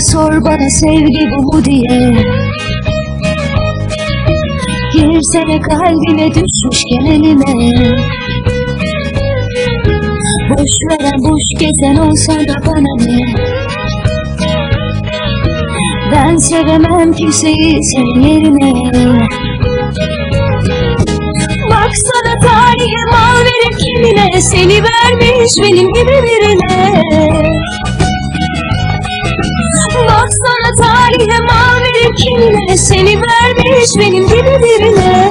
sor bana sevgi bu mu diye. Girsene kalbime düşmüşken elime Boş veren boş gezen olsa da bana ne. Ben sevemem kimseyi senin yerine. Baksana tarihe mal verip kimine Seni vermiş benim gibi birine Baksana tarihe mal verip kimine Seni vermiş benim gibi birine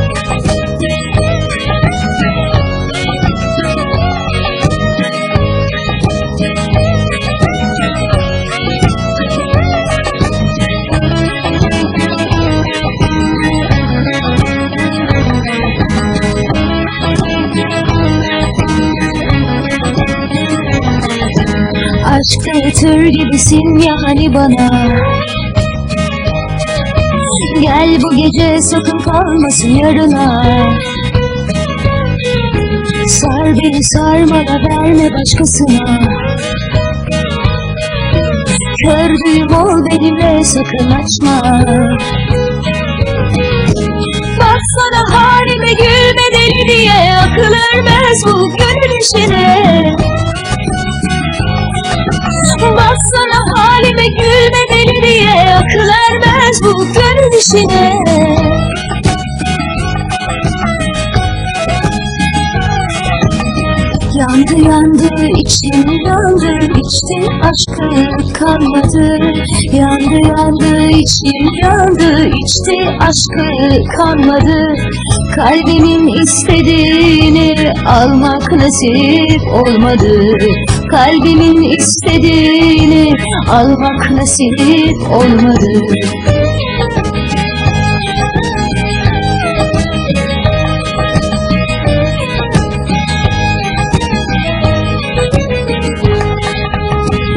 Aşkta tır gibisin ya hani bana. Gel bu gece sakın kalmasın yarına. Sar beni sarma da verme başkasına. Kördüğüm ol benimle sakın açma. Baksana halime gülme deli diye Akıl ermez bu gönül işine ermez bu gönül işine Yandı yandı içim yandı içti aşkı kalmadı. Yandı yandı içim yandı içti aşkı kalmadı. Kalbimin istediğini almak nasip olmadı. Kalbimin istediğini almak nasip olmadı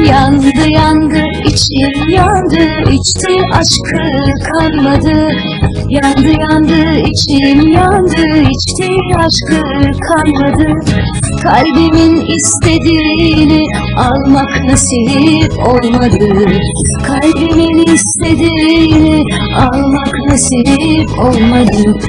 Yandı yandı içim yandı içti aşkı kalmadı. Yandı yandı içim yandı içti aşkı kalmadı. Kalbimin istediğini almak nasip olmadı. Kalbimin istediğini almak nasip olmadı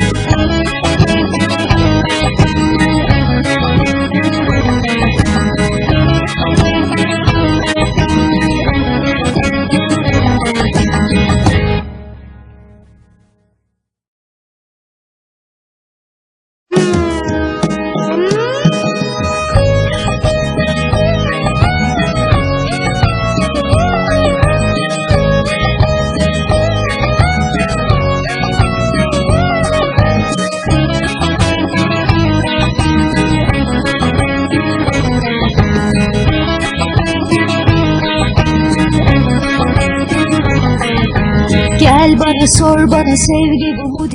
Gel bana sor bana sevgi bu mu